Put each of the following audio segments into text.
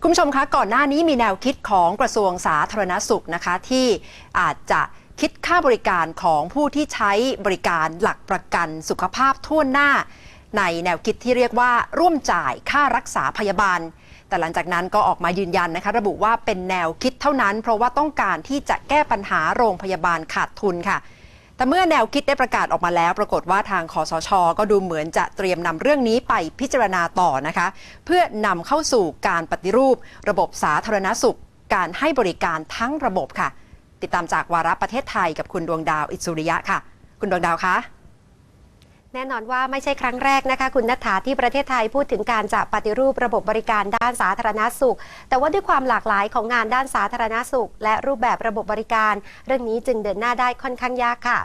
คุณผู้ชมคะก่อนหน้านี้มีแนวคิดของกระทรวงสาธารณสุขนะคะที่อาจจะคิดค่าบริการของผู้ที่ใช้บริการหลักประกันสุขภาพทั่วหน้า ในแนวคิดที่เรียกว่าร่วมจ่ายค่ารักษาพยาบาล แต่หลังจากนั้นก็ออกมายืนยันนะคะ ระบุว่าเป็นแนวคิดเท่านั้น เพราะว่าต้องการที่จะแก้ปัญหาโรงพยาบาลขาดทุนค่ะ แต่เมื่อแนวคิดได้ประกาศออกมาแล้ว ปรากฏว่าทางคอสช ก็ดูเหมือนจะเตรียมนำเรื่องนี้ไปพิจารณาต่อนะคะ เพื่อนำเข้าสู่การปฏิรูป ระบบสาธารณสุข การให้บริการทั้งระบบค่ะ ติดตามจากวาระประเทศไทยกับคุณดวงดาวอิสุริยะค่ะ คุณดวงดาวคะแน่นอนว่าไม่ใช่ครั้งแรกนะคะคุณนัฐาที่ประเทศไทยพูดถึงการจะปฏิรูประบบบริการด้านสาธารณสุข แต่ว่าด้วยความหลากหลายของงานด้านสาธารณสุข และรูปแบบระบบบริการ เรื่องนี้จึงเดินหน้าได้ค่อนข้างยากค่ะ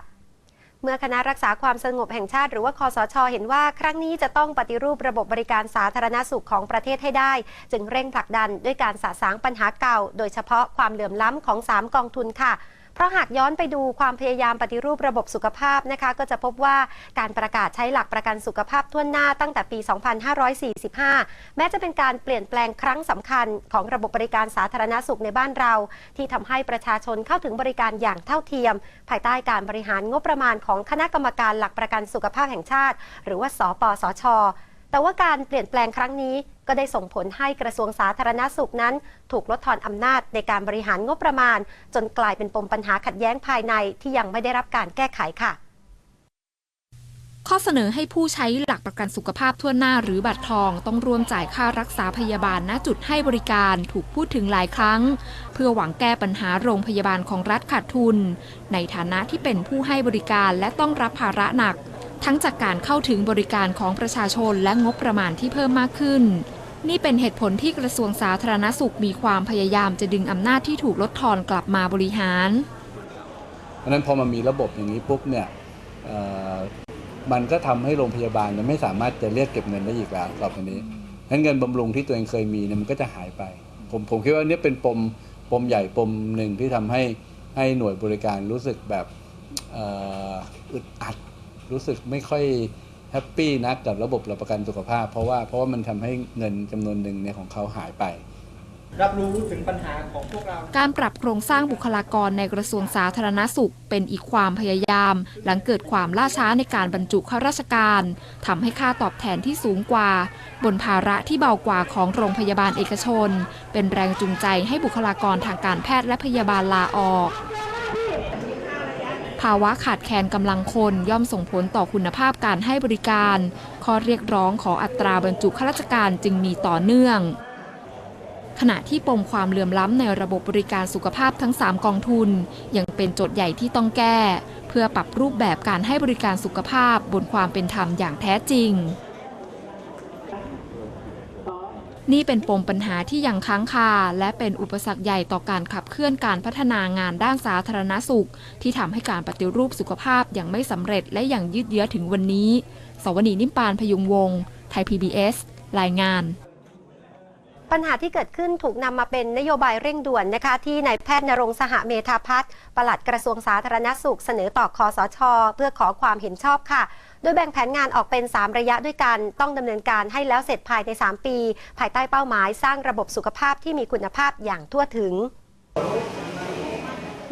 เมื่อคณะรักษาความสงบแห่งชาติหรือว่าคอสชเห็นว่าครั้งนี้จะต้องปฏิรูประบบบริการสาธารณสุขของประเทศให้ได้ จึงเร่งผลักดันด้วยการสะสางปัญหาเก่า โดยเฉพาะความเหลื่อมล้ำของ 3 กองทุนค่ะ เพราะหากย้อนไปดูความพยายามปฏิรูประบบสุขภาพนะคะ ก็จะพบว่าการประกาศใช้หลักประกันสุขภาพทั่วหน้าตั้งแต่ปี 2545 แม้จะเป็นการเปลี่ยนแปลงครั้งสำคัญของระบบบริการสาธารณสุขในบ้านเรา ที่ทำให้ประชาชนเข้าถึงบริการอย่างเท่าเทียม ภายใต้การบริหารงบประมาณของคณะกรรมการหลักประกันสุขภาพแห่งชาติ หรือว่า สปสชแต่ว่าการเปลี่ยนแปลงครั้งนี้ ก็ได้ส่งผลให้กระทรวงสาธารณสุขนั้น ถูกลดทอนอำนาจในการบริหารงบประมาณ จนกลายเป็นปมปัญหาขัดแย้งภายในที่ยังไม่ได้รับการแก้ไขค่ะ ข้อเสนอให้ผู้ใช้หลักประกันสุขภาพทั่วหน้าหรือบัตรทอง ต้องร่วมจ่ายค่ารักษาพยาบาลณจุดให้บริการถูกพูดถึงหลายครั้ง เพื่อหวังแก้ปัญหาโรงพยาบาลของรัฐขาดทุน ในฐานะที่เป็นผู้ให้บริการและต้องรับภาระหนักทั้งจากการเข้าถึงบริการของประชาชนและงบประมาณที่เพิ่มมากขึ้น นี่เป็นเหตุผลที่กระทรวงสาธารณสุขมีความพยายามจะดึงอำนาจที่ถูกลดทอนกลับมาบริหาร เพราะฉะนั้นพอมันมีระบบอย่างนี้ปุ๊บเนี่ยเอ่อมันก็ทำให้โรงพยาบาลเนี่ยไม่สามารถจะเรียกเก็บเงินได้อีกแล้วต่อไปนี้งั้นเงินบำรุงที่ตัวเองเคยมีเนี่ยมันก็จะหายไป ผมผมคิดว่าเนี่ยเป็นปมปมใหญ่ปมหนึ่งที่ทำให้ให้หน่วยบริการรู้สึกแบบเอ่ออึดอัด รู้สึกไม่ค่อย แฮปปี้นักกับระบบหลักประกันสุขภาพ เพราะว่าเพราะว่ามันทำให้เงินจำนวนหนึ่งเนี่ยของเขาหายไป รับรู้ถึงปัญหาของพวกเรา การปรับโครงสร้างบุคลากรในกระทรวงสาธารณสุข เป็นอีกความพยายาม หลังเกิดความล่าช้าในการบรรจุข้าราชการทำให้ค่าตอบแทนที่สูงกว่า บนภาระที่เบากว่าของโรงพยาบาลเอกชน เป็นแรงจูงใจให้บุคลากรทางการแพทย์และพยาบาลลาออก ภาวะขาดแคลนกำลังคนย่อมส่งผลต่อคุณภาพการให้บริการ ข้อเรียกร้องของอัตราบรรจุข้าราชการจึงมีต่อเนื่อง ขณะที่ปมความเหลื่อมล้ำในระบบบริการสุขภาพทั้ง 3 กองทุน ยังเป็นโจทย์ใหญ่ที่ต้องแก้ เพื่อปรับรูปแบบการให้บริการสุขภาพบนความเป็นธรรมอย่างแท้จริง นี่เป็นปมปัญหาที่ยังค้างคา และเป็นอุปสรรคใหญ่ต่อการขับเคลื่อนการพัฒนางานด้านสาธารณสุข ที่ทำให้การปฏิรูปสุขภาพยังไม่สำเร็จและยังยืดเยื้อถึงวันนี้ สวนีนิมปานพยุงวงศ์ไทย PBS รายงาน ปัญหาที่เกิดขึ้นถูกนำมาเป็นนโยบายเร่งด่วนนะคะ ที่นายแพทย์นรงสหเมธาพัฒน์ปลัดกระทรวงสาธารณสุขเสนอต่อคอสช เพื่อขอความเห็นชอบค่ะ โดยแบ่งแผนงานออกเป็น 3 ระยะด้วยกัน ต้องดำเนินการให้แล้วเสร็จภายใน 3 ปี ภายใต้เป้าหมายสร้างระบบสุขภาพที่มีคุณภาพอย่างทั่วถึง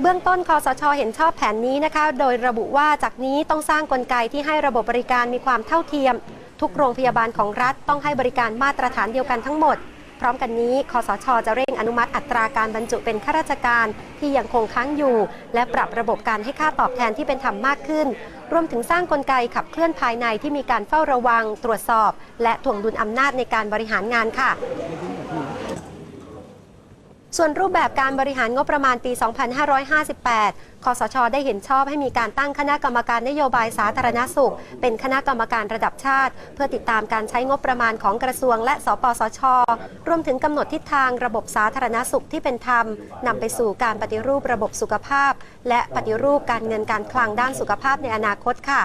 เบื้องต้นคอสช เห็นชอบแผนนี้นะคะ โดยระบุว่าจากนี้ต้องสร้างกลไกที่ให้ระบบบริการมีความเท่าเทียม ทุกโรงพยาบาลของรัฐต้องให้บริการมาตรฐานเดียวกันทั้งหมด พร้อมกันนี้คอสชจะเร่งอนุมัติอัตราการบรรจุเป็นข้าราชการที่ยังคงค้างอยู่ และปรับระบบการให้ค่าตอบแทนที่เป็นธรรมมากขึ้น รวมถึงสร้างกลไกขับเคลื่อนภายในที่มีการเฝ้าระวัง ตรวจสอบ และถ่วงดุลอำนาจในการบริหารงานค่ะ ส่วนรูปแบบการบริหารงบประมาณปี 2558คอสช ได้เห็นชอบให้มีการตั้งคณะกรรมการนโยบายสาธารณสุข เป็นคณะกรรมการระดับชาติ เพื่อติดตามการใช้งบประมาณของกระทรวงและ สปสช รวมถึงกำหนดทิศทางระบบสาธารณสุขที่เป็นธรรมนำไปสู่การปฏิรูประบบสุขภาพ และปฏิรูปการเงินการคลังด้านสุขภาพในอนาคตค่ะ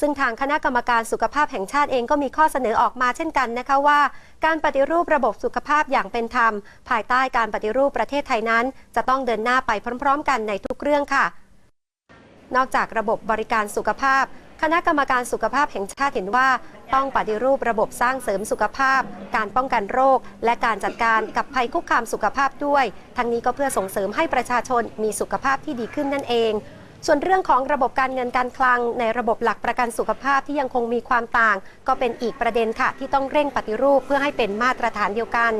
ซึ่งทางคณะกรรมการสุขภาพแห่งชาติเองก็มีข้อเสนอออกมาเช่นกันนะคะว่า การปฏิรูประบบสุขภาพอย่างเป็นธรรม ภายใต้การปฏิรูปประเทศไทยนั้น จะต้องเดินหน้าไปพร้อม ๆ กันในทุกเรื่องค่ะ นอกจากระบบบริการสุขภาพ คณะกรรมการสุขภาพแห่งชาติเห็นว่า ต้องปฏิรูประบบสร้างเสริมสุขภาพ การป้องกันโรค และการจัดการกับภัยคุกคามสุขภาพด้วย ทั้งนี้ก็เพื่อส่งเสริมให้ประชาชนมีสุขภาพที่ดีขึ้นนั่นเอง ส่วนเรื่องของระบบการเงินการคลัง ในระบบหลักประกันสุขภาพที่ยังคงมีความต่าง ก็เป็นอีกประเด็นค่ะ ที่ต้องเร่งปฏิรูปเพื่อให้เป็นมาตรฐานเดียวกัน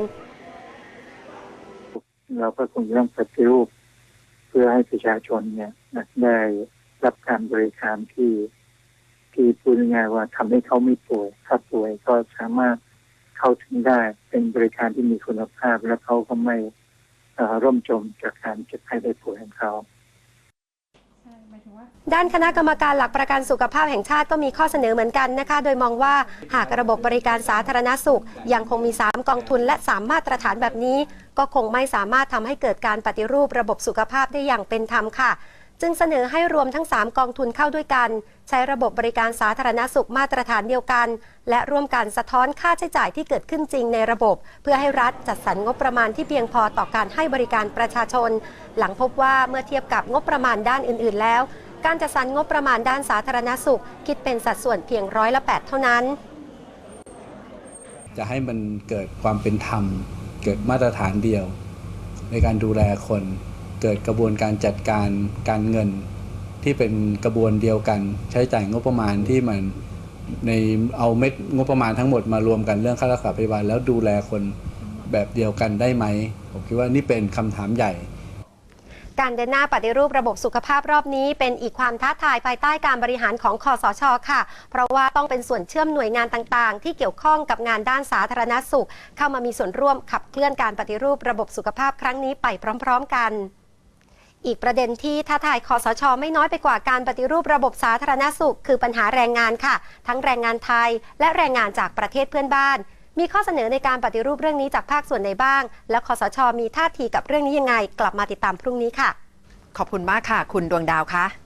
เราก็คงจะต้องปฏิรูป เพื่อให้ประชาชนเนี่ยได้รับการบริการที่ที่พูดง่ายว่าทำให้เขาไม่ป่วยถ้าป่วยก็สามารถเข้าถึงได้เป็นบริการที่มีคุณภาพ และเขาก็ไม่เอ่อร่มจมจากการเจ็บไข้ได้ป่วยของเขา ด้านคณะกรรมการหลักประกันสุขภาพแห่งชาติก็มีข้อเสนอเหมือนกันนะคะ โดยมองว่าหากระบบบริการสาธารณสุข ยังคงมี 3 กองทุนและ 3 มาตรฐานแบบนี้ ก็คงไม่สามารถทำให้เกิดการปฏิรูประบบสุขภาพได้อย่างเป็นธรรมค่ะ จึงเสนอให้รวมทั้ง 3 กองทุนเข้าด้วยกัน ใช้ระบบบริการสาธารณสุขมาตรฐานเดียวกัน และร่วมกันสะท้อนค่าใช้จ่ายที่เกิดขึ้นจริงในระบบ เพื่อให้รัฐจัดสรรงบประมาณที่เพียงพอต่อการให้บริการประชาชน หลังพบว่าเมื่อเทียบกับงบประมาณด้านอื่น ๆ แล้ว การจัดสรรงบประมาณด้านสาธารณสุข คิดเป็นสัดส่วนเพียงร้อยละ8เท่านั้น จะให้มันเกิดความเป็นธรรม เกิดมาตรฐานเดียว ในการดูแลคน เกิดกระบวนการจัดการการเงิน ที่เป็นกระบวนเดียวกัน ใช้จ่ายงบประมาณที่มันในเอาเม็ดงบประมาณทั้งหมดมารวมกันเรื่องค่ารักษาพยาบาลแล้วดูแลคนแบบเดียวกันได้ไหม ผมคิดว่านี่เป็นคำถามใหญ่การเดินหน้าปฏิรูประบบสุขภาพรอบนี้ เป็นอีกความท้าทายภายใต้การบริหารของคอสชค่ะ เพราะว่าต้องเป็นส่วนเชื่อมหน่วยงานต่างๆ ที่เกี่ยวข้องกับงานด้านสาธารณสุข เข้ามามีส่วนร่วมขับเคลื่อนการปฏิรูประบบสุขภาพครั้งนี้ไปพร้อม ๆ กัน อีกประเด็นที่ท้าทายคอสชไม่น้อยไปกว่าการปฏิรูประบบสาธารณสุข คือปัญหาแรงงานค่ะ ทั้งแรงงานไทย และแรงงานจากประเทศเพื่อนบ้าน มีข้อเสนอในการปฏิรูปเรื่องนี้จากภาคส่วนไหนบ้าง และคอสชมีท่าทีกับเรื่องนี้ยังไง กลับมาติดตามพรุ่งนี้ค่ะ ขอบคุณมากค่ะ คุณดวงดาวคะ